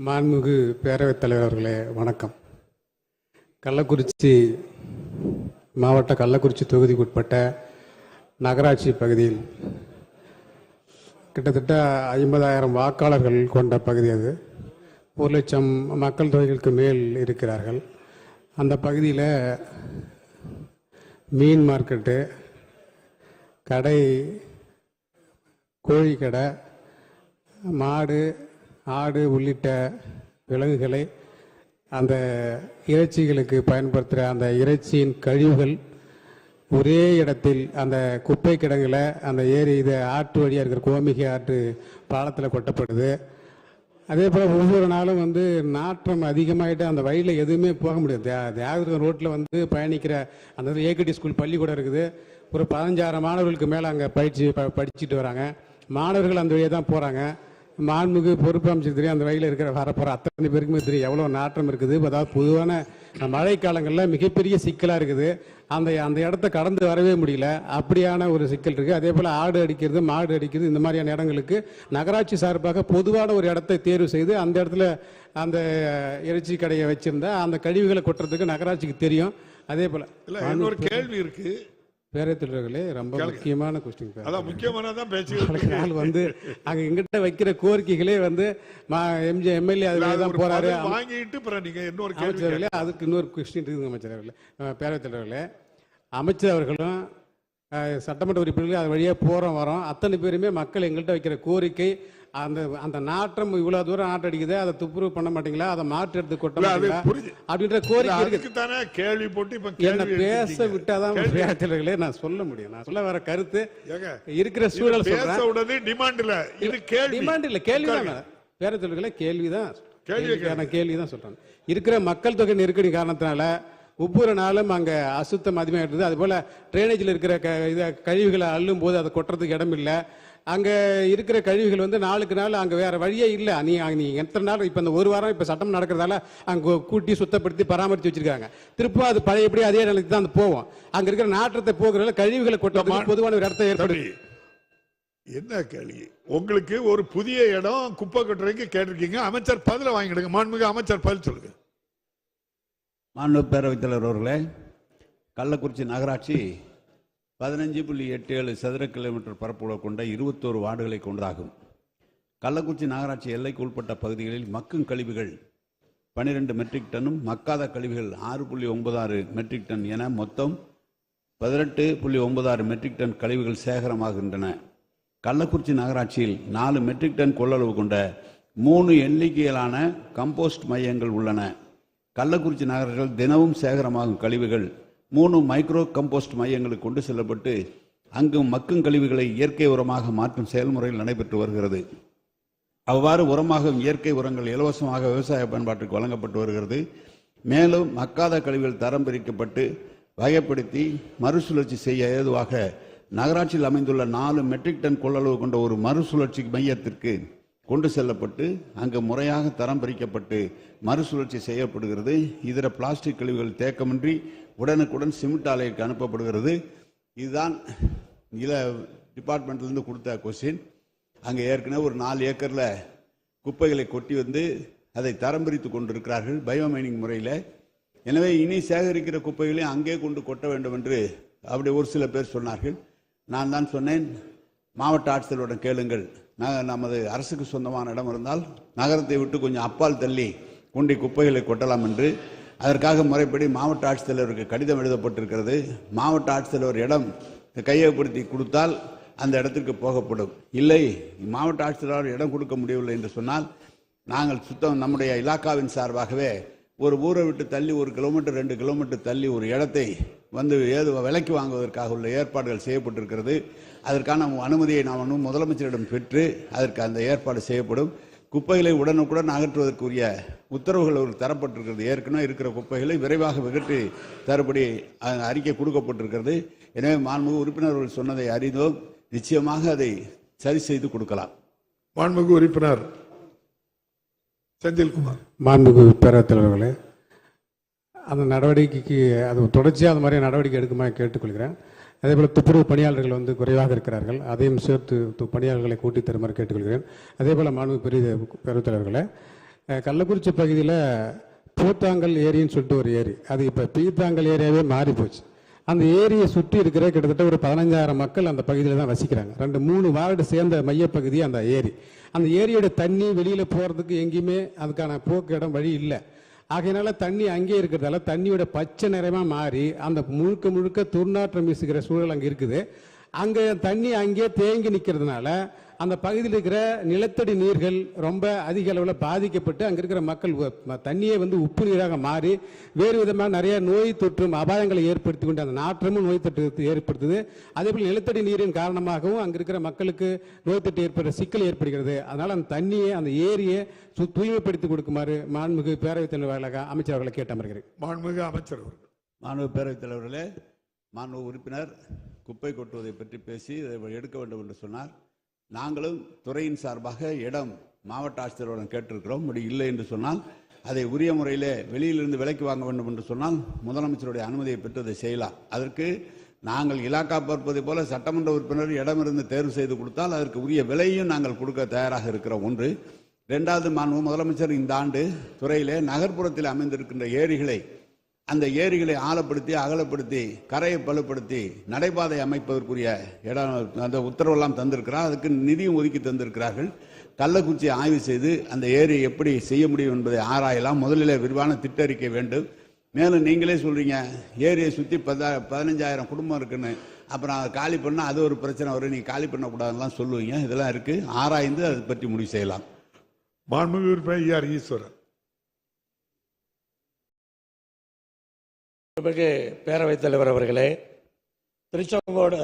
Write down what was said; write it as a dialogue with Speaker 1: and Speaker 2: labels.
Speaker 1: மாண்புமிகு பேரவைத் தலைவர் அவர்களே வணக்கம். கள்ளக்குறிச்சி மாவட்ட கள்ளக்குறிச்சி தொகுதிக்குட்பட்ட நகராட்சி பகுதியில் கிட்டத்தட்ட ஐம்பதாயிரம் வாக்காளர்கள் கொண்ட பகுதி அது. ஒரு லட்சம் மக்கள் தொகைகளுக்கு மேல் இருக்கிறார்கள். அந்த பகுதியில் மீன் மார்க்கெட்டு கடை கோழி கடை மாடு ஆடு உள்ளிட்ட விலங்குகளை அந்த இறைச்சிகளுக்கு பயன்படுத்துகிற அந்த இறைச்சியின் கழிவுகள் ஒரே இடத்தில் அந்த குப்பை கிடங்குல அந்த ஏரி இது ஆற்று வழியாக இருக்கிற கோமிகை ஆற்று பாலத்தில் கொட்டப்படுது. அதே போல் ஒவ்வொரு நாளும் வந்து நாற்றம் அதிகமாகிட்டு அந்த வழியில் எதுவுமே போக முடியாது. தியா- தியாகதுர்கம் ரோட்டில் வந்து பயணிக்கிற அந்த ஏகடி ஸ்கூல் பள்ளிக்கூடம் இருக்குது. ஒரு பதினஞ்சாயிரம் மாணவர்களுக்கு மேலே அங்கே பயிற்சி ப படிச்சுட்டு வராங்க. மாணவர்கள் அந்த வழியாக தான் போகிறாங்க மாண்புமிகு பொறுப்பு அமைச்சர் தெரியும் அந்த வழியில் இருக்கிற வரப்போகிற அத்தனை பேருக்குமே தெரியும். எவ்வளோ நாற்றம் இருக்குது. அதாவது பொதுவான மழை காலங்களில் மிகப்பெரிய சிக்கலாக இருக்குது. அந்த அந்த இடத்த கடந்து வரவே முடியல. அப்படியான ஒரு சிக்கல் இருக்குது அதே போல் ஆடு அடிக்கிறது மாடு அடிக்கிறது இந்த மாதிரியான இடங்களுக்கு நகராட்சி சார்பாக பொதுவான ஒரு இடத்தை தேர்வு செய்து அந்த இடத்துல அந்த இறைச்சி கடையை வச்சிருந்தா அந்த கழிவுகளை கொட்டுறதுக்கு நகராட்சிக்கு தெரியும். அதே போல்
Speaker 2: இல்ல இன்னொரு கேள்வி இருக்கு.
Speaker 1: பேரத்தொழிலர்களே ரொம்ப முக்கியமான கொஸ்டின்
Speaker 2: அதான் முக்கியமானதான் பேச்சு
Speaker 1: நாளைக்கு நாள் வந்து அங்க எங்கிட்ட வைக்கிற கோரிக்கைகளே வந்து எம்ஜி எம்எல்ஏ அதுல தான் போறாரு.
Speaker 2: வாங்கிட்டு பிறகு நீங்க இன்னொரு
Speaker 1: அமைச்சர்களே அதுக்கு இன்னொரு கொஸ்டின் இருக்குது அமைச்சர் அவர்களே. தலைவர்களே அமைச்சர் அவர்களும் சட்டமன்ற உறுப்பினர்கள் அது வழியாக போகிறோம் வரோம். அத்தனை பேருமே மக்கள் எங்கள்கிட்ட வைக்கிற கோரிக்கை அந்த அந்த நாற்றம் இவ்வளவு தூரம் நாட்டு அடிக்குது அதை துப்புரவு பண்ண மாட்டீங்களா? அதை மாற்று எடுத்து கொட்ட மாட்டீங்களா. அப்படின்ற கோரிக்கை இருக்கு.
Speaker 2: தானே கேள்வி போட்டு இப்ப
Speaker 1: என்ன
Speaker 2: கேள்வி
Speaker 1: பேச. விட்டாதான்
Speaker 2: கேள்வி-
Speaker 1: தலைவர்களே நான் சொல்ல முடியும். நான் சொல்ல வர கருத்து இருக்கிற சூழல்
Speaker 2: பேச விடுறது டிமாண்ட் இல்ல. இது கேள்வி.
Speaker 1: டிமாண்ட் இல்ல கேள்விதான் பேரத்தொழில்களை கேள்விதான்
Speaker 2: கேள்வி
Speaker 1: கேள்விக்கான கேள்விதான் சொல்றேன். இருக்கிற மக்கள் தொகை நெருக்கடி காரணத்தினால ஒவ்வொரு நாளும் அங்க அசுத்தம் அதிகமாக இருக்குது அது போல ட்ரைனேஜில் இருக்கிற க இதை கழிவுகளை அள்ளும் போது அதை கொட்டுறதுக்கு இடம் இல்லை அங்க இருக்கிற கழிவுகள் வந்து நாளுக்கு நாள் அங்க வேற வழியே இல்லை. நீ நீ எத்தனை நாள் இப்ப இந்த ஒரு வாரம் இப்ப சட்டம் நடக்கிறதால அங்க கூட்டி சுத்தப்படுத்தி பராமரித்து வச்சிருக்காங்க. திரும்ப அது பழையபடி அதே நிலைக்கு தான் அது போவோம். அங்க இருக்கிற நாற்றத்தை போகிறதால கழிவுகளை கொட்டுறதுக்கு பொதுவான ஒரு இடத்தை ஏற்படுத்தி
Speaker 2: தம்பி, என்ன கேள்வி? உங்களுக்கு ஒரு புதிய இடம் குப்பை கட்டுறதுக்கு கேட்டிருக்கீங்க. அமைச்சர் பதில வாங்கிடுங்க. மாண்புமிகு அமைச்சர் பதில் சொல்லுங்க.
Speaker 3: மாநில பேரவைத் தலைவர் அவர்களே கள்ளக்குறிச்சி நகராட்சி பதினஞ்சு புள்ளி எட்டு ஏழு சதுர கிலோமீட்டர் பரப்பளவு கொண்ட இருபத்தோரு வார்டுகளை கொண்டதாகும். கள்ளக்குறிச்சி நகராட்சி எல்லைக்கு உட்பட்ட பகுதிகளில் மக்கும் கழிவுகள் பன்னிரெண்டு மெட்ரிக் டன்னும் மக்காத கழிவுகள் ஆறு புள்ளி ஒன்பதாறு மெட்ரிக் டன் என மொத்தம் பதினெட்டு புள்ளி ஒன்பதாறு மெட்ரிக் டன் கழிவுகள் சேகரமாகின்றன. கள்ளக்குறிச்சி நகராட்சியில் நாலு மெட்ரிக் டன் கொள்ளளவு கொண்ட மூணு எண்ணிக்கையிலான கம்போஸ்ட் மையங்கள் உள்ளன. கள்ளக்குறிச்சி நகரத்தில் தினமும் சேகரமாகும் கழிவுகள். மூணு மைக்ரோ கம்போஸ்ட் மையங்களுக்கு கொண்டு செல்லப்பட்டு அங்கு மக்கும் கழிவுகளை இயற்கை உரமாக மாற்றும் செயல்முறையில் நடைபெற்று வருகிறது. அவ்வாறு உரமாகும் இயற்கை உரங்கள் இலவசமாக விவசாய பயன்பாட்டுக்கு வழங்கப்பட்டு வருகிறது. மேலும் மக்காத கழிவுகள் தரம் பிரிக்கப்பட்டு வகைப்படுத்தி மறுசுழற்சி செய்ய ஏதுவாக நகராட்சியில் அமைந்துள்ள நாலு மெட்ரிக் டன் கொள்ளளவு கொண்ட ஒரு மறுசுழற்சி மையத்திற்கு கொண்டு செல்லப்பட்டு அங்கு முறையாக தரம் பிரிக்கப்பட்டு மறுசுழற்சி செய்யப்படுகிறது. இதர பிளாஸ்டிக் கழிவுகள் தேக்கமின்றி உடனுக்குடன் சிமெண்ட் ஆலைக்கு அனுப்பப்படுகிறது. இதுதான் இதில் டிபார்ட்மெண்ட்லேருந்து கொடுத்த கொஸ்டின் அங்கே ஏற்கனவே ஒரு நாலு ஏக்கரில் குப்பைகளை கொட்டி வந்து அதை தரம் பிரித்து கொண்டிருக்கிறார்கள் பயோமைனிங் முறையில். எனவே இனி சேகரிக்கிற குப்பைகளையும் அங்கே கொண்டு கொட்ட வேண்டும் என்று அப்படி ஒரு சில பேர் சொன்னார்கள். நான் தான் சொன்னேன். மாவட்ட ஆட்சியருடன் கேளுங்கள். நாங்கள் நமது அரசுக்கு சொந்தமான இடம் இருந்தால் நகரத்தை விட்டு கொஞ்சம் அப்பால் தள்ளி கொண்டி குப்பைகளை கொட்டலாம் என்று. அதற்காக முறைப்படி மாவட்ட ஆட்சித்தலைவருக்கு கடிதம் எழுதப்பட்டிருக்கிறது. மாவட்ட ஆட்சித்தலைவர் இடம் கையகப்படுத்தி கொடுத்தால் அந்த இடத்திற்கு போகப்படும். இல்லை மாவட்ட ஆட்சித்தலைவர் இடம் கொடுக்க முடியவில்லை என்று சொன்னால் நாங்கள் சுத்தம் நம்முடைய இலாக்காவின் சார்பாகவே ஒரு ஊரை விட்டு தள்ளி ஒரு கிலோமீட்டர் ரெண்டு கிலோமீட்டர் தள்ளி ஒரு இடத்தை வந்து ஏது விலைக்கு வாங்குவதற்காக உள்ள ஏற்பாடுகள் செய்யப்பட்டிருக்கிறது. அதற்கான அனுமதியை நாம் இன்னும் முதலமைச்சரிடம் பெற்று அதற்கு அந்த ஏற்பாடு செய்யப்படும். குப்பைகளை உடனுக்குடன் அகற்றுவதற்குரிய உத்தரவுகள் ஒரு தரப்பட்டிருக்கிறது. ஏற்கனவே இருக்கிற குப்பைகளை விரைவாக விகற்றி தருபடி அறிக்கை கொடுக்கப்பட்டிருக்கிறது. எனவே மாண்புமிகு உறுப்பினர்கள் சொன்னதை அறிந்தோம். நிச்சயமாக அதை சரி செய்து கொடுக்கலாம்.
Speaker 2: மாண்புமிகு உறுப்பினர் செந்தில்குமார்.
Speaker 1: மாண்புமிகு பேரவைத் தலைவர்களே அந்த நடவடிக்கைக்கு அது தொடர்ச்சியாக அந்த மாதிரி நடவடிக்கை எடுக்குமாறு கேட்டுக்கொள்கிறேன். அதே போல் துப்புரவு பணியாளர்கள் வந்து குறைவாக இருக்கிறார்கள். அதையும் சேர்த்து பணியாளர்களை கூட்டி தருமாறு கேட்டுக்கொள்கிறேன். அதே போல் மாண்பு பெரிய பேரவைத் தலைவர்களே கள்ளக்குறிச்சி பகுதியில் பூத்தாங்கல் ஏரின்னு சொல்லிட்டு ஒரு ஏரி. அது இப்போ பீத்தாங்கல் ஏரியாவே மாறி போச்சு அந்த ஏரியை சுற்றி இருக்கிற கிட்டத்தட்ட ஒரு பதினஞ்சாயிரம் மக்கள் அந்த பகுதியில் தான் வசிக்கிறாங்க. ரெண்டு மூணு வார்டு சேர்ந்த மையப்பகுதி அந்த ஏரி. அந்த ஏரியோட தண்ணி வெளியில் போகிறதுக்கு எங்கேயுமே அதுக்கான போக்கு இடம் வழி இல்லை. ஆகையினால தண்ணி அங்கேயே இருக்கிறதால தண்ணியோட பச்சை நிறமா மாறி அந்த முழுக்க முழுக்க துர்நாற்றம் வீசுகிற சூழல் அங்கே இருக்குது. அங்கே தண்ணி அங்கேயே தேங்கி நிற்கிறதுனால அந்த பகுதியில் இருக்கிற நிலத்தடி நீர்கள் ரொம்ப அதிக அளவில் பாதிக்கப்பட்டு அங்கே இருக்கிற மக்கள் தண்ணியே வந்து உப்பு நீராக மாறி வேறு விதமாக நிறைய நோய் தொற்றும் அபாயங்களை ஏற்படுத்தி கொண்டு அந்த நாற்றமும் நோய் தொற்று ஏற்படுத்துது. அதே போல் நிலத்தடி நீரின் காரணமாகவும் அங்கே இருக்கிற மக்களுக்கு நோய் தொற்று ஏற்படுற சிக்கல் ஏற்படுகிறது. அதனால் அந்த தண்ணியை அந்த ஏரியை சு தூய்மைப்படுத்தி கொடுக்குமாறு மாண்புமிகு பேரவைத் தலைவர் வாயிலாக அமைச்சர் அவர்களை கேட்டு அமர்கிறேன்.
Speaker 2: மாண்புமிகு அமைச்சர் அவர்கள்.
Speaker 3: மாண்பு பேரவைத் தலைவர்களே மாண்பு உறுப்பினர் குப்பை கொட்டுவதை பற்றி பேசி இதை எடுக்க வேண்டும் என்று சொன்னார் நாங்களும் துறையின் சார்பாக இடம் மாவட்ட ஆட்சித்தலைவரிடம் கேட்டிருக்கிறோம். அப்படி இல்லை என்று சொன்னால் அதை உரிய முறையிலே வெளியிலிருந்து விலைக்கு வாங்க வேண்டும் என்று சொன்னால் முதலமைச்சருடைய அனுமதியை பெற்று அதை செய்யலாம். அதற்கு நாங்கள் இலாக்கா பார்ப்பதை போல சட்டமன்ற உறுப்பினர் இடமிருந்து தேர்வு செய்து கொடுத்தால் அதற்கு உரிய விலையும் நாங்கள் கொடுக்க தயாராக இருக்கிறோம். ஒன்று. ரெண்டாவது மாண்பு முதலமைச்சர் இந்த ஆண்டு துறையிலே நகர்ப்புறத்தில் அமைந்திருக்கின்ற ஏரிகளை அந்த ஏரிகளை ஆழப்படுத்தி அகலப்படுத்தி கரையை பலப்படுத்தி நடைபாதை அமைப்பதற்குரிய இடம் அந்த உத்தரவெல்லாம் தந்திருக்கிறார். அதுக்கு நிதியும் ஒதுக்கி தந்திருக்கிறார்கள். கள்ளக்குறிச்சியை ஆய்வு செய்து அந்த ஏரியை எப்படி செய்ய முடியும் என்பதை ஆராயலாம். முதலில் விரிவான திட்டறிக்கை வேண்டும். மேலும் நீங்களே சொல்றீங்க ஏரியை சுற்றி பதா பதினஞ்சாயிரம் குடும்பம் இருக்குன்னு. அப்புறம் அதை காலி பண்ணால் அது ஒரு பிரச்சனை வரும். நீங்கள் காலி பண்ணக்கூடாதுலாம் சொல்லுவீங்க. இதெல்லாம் இருக்குது ஆராய்ந்து அதை பற்றி முடிவு செய்யலாம்.
Speaker 2: மாண்புமிகு உறுப்பினர் ஈஸ்வரன்.
Speaker 4: மிகு பேரவைத் தலைவர் அவர்களே திருச்செங்கோடு